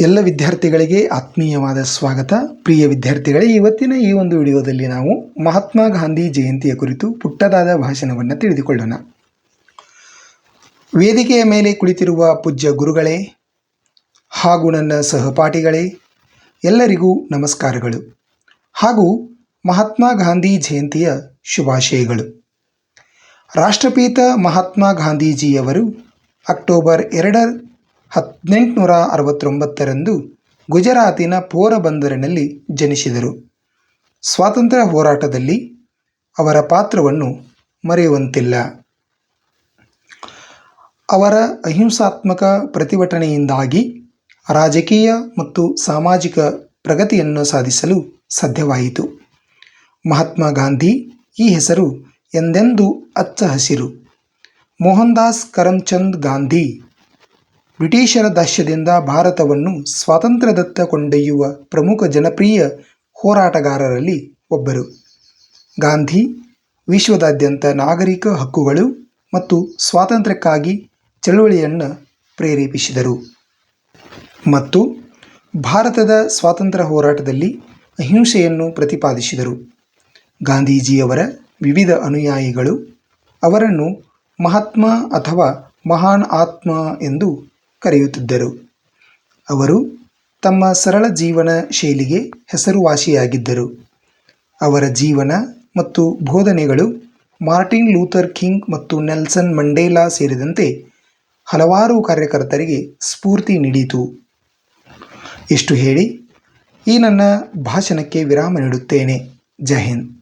ಎಲ್ಲ ವಿದ್ಯಾರ್ಥಿಗಳಿಗೆ ಆತ್ಮೀಯವಾದ ಸ್ವಾಗತ. ಪ್ರಿಯ ವಿದ್ಯಾರ್ಥಿಗಳೇ, ಇವತ್ತಿನ ಈ ಒಂದು ವಿಡಿಯೋದಲ್ಲಿ ನಾವು ಮಹಾತ್ಮ ಗಾಂಧಿ ಜಯಂತಿಯ ಕುರಿತು ಪುಟ್ಟದಾದ ಭಾಷಣವನ್ನು ತಿಳಿದುಕೊಳ್ಳೋಣ. ವೇದಿಕೆಯ ಮೇಲೆ ಕುಳಿತಿರುವ ಪೂಜ್ಯ ಗುರುಗಳೇ, ಹಾಗೂ ನನ್ನ ಸಹಪಾಠಿಗಳೇ, ಎಲ್ಲರಿಗೂ ನಮಸ್ಕಾರಗಳು. ಹಾಗೂ ಮಹಾತ್ಮ ಗಾಂಧಿ ಜಯಂತಿಯ ಶುಭಾಶಯಗಳು. ರಾಷ್ಟ್ರಪಿತ ಮಹಾತ್ಮ ಗಾಂಧೀಜಿಯವರು ಅಕ್ಟೋಬರ್ ಎರಡ ಹದಿನೆಂಟುನೂರ ಅರವತ್ತೊಂಬತ್ತರಂದು ಗುಜರಾತಿನ ಪೋರಬಂದರಿನಲ್ಲಿ ಜನಿಸಿದರು. ಸ್ವಾತಂತ್ರ್ಯ ಹೋರಾಟದಲ್ಲಿ ಅವರ ಪಾತ್ರವನ್ನು ಮರೆಯುವಂತಿಲ್ಲ. ಅವರ ಅಹಿಂಸಾತ್ಮಕ ಪ್ರತಿಭಟನೆಯಿಂದಾಗಿ ರಾಜಕೀಯ ಮತ್ತು ಸಾಮಾಜಿಕ ಪ್ರಗತಿಯನ್ನು ಸಾಧಿಸಲು ಸಾಧ್ಯವಾಯಿತು. ಮಹಾತ್ಮ ಗಾಂಧಿ ಈ ಹೆಸರು ಎಂದೆಂದೂ ಅಚ್ಚ ಹಸಿರು. ಮೋಹನ್ ದಾಸ್ ಕರಮ್ಚಂದ್ ಗಾಂಧಿ ಬ್ರಿಟಿಷರ ದಾಶ್ಯದಿಂದ ಭಾರತವನ್ನು ಸ್ವಾತಂತ್ರ್ಯದತ್ತ ಕೊಂಡೊಯ್ಯುವ ಪ್ರಮುಖ ಜನಪ್ರಿಯ ಹೋರಾಟಗಾರರಲ್ಲಿ ಒಬ್ಬರು. ಗಾಂಧಿ, ವಿಶ್ವದಾದ್ಯಂತ ನಾಗರಿಕ ಹಕ್ಕುಗಳು ಮತ್ತು ಸ್ವಾತಂತ್ರ್ಯಕ್ಕಾಗಿ ಚಳುವಳಿಯನ್ನು ಪ್ರೇರೇಪಿಸಿದರು. ಮತ್ತು ಭಾರತದ ಸ್ವಾತಂತ್ರ್ಯ ಹೋರಾಟದಲ್ಲಿ ಅಹಿಂಸೆಯನ್ನು ಪ್ರತಿಪಾದಿಸಿದರು. ಗಾಂಧೀಜಿಯವರ ವಿವಿಧ ಅನುಯಾಯಿಗಳು ಅವರನ್ನು ಮಹಾತ್ಮ ಅಥವಾ ಮಹಾನ್ ಆತ್ಮ ಎಂದು ಕರೆಯುತ್ತಿದ್ದರು. ಅವರು ತಮ್ಮ ಸರಳ ಜೀವನ ಶೈಲಿಗೆ ಹೆಸರುವಾಸಿಯಾಗಿದ್ದರು. ಅವರ ಜೀವನ ಮತ್ತು ಬೋಧನೆಗಳು ಮಾರ್ಟಿನ್ ಲೂಥರ್ ಕಿಂಗ್ ಮತ್ತು ನೆಲ್ಸನ್ ಮಂಡೇಲಾ ಸೇರಿದಂತೆ ಹಲವಾರು ಕಾರ್ಯಕರ್ತರಿಗೆ ಸ್ಫೂರ್ತಿ ನೀಡಿತು. ಇಷ್ಟು ಹೇಳಿ ಈ ನನ್ನ ಭಾಷಣಕ್ಕೆ ವಿರಾಮ ನೀಡುತ್ತೇನೆ. ಜೈ ಹಿಂದ್.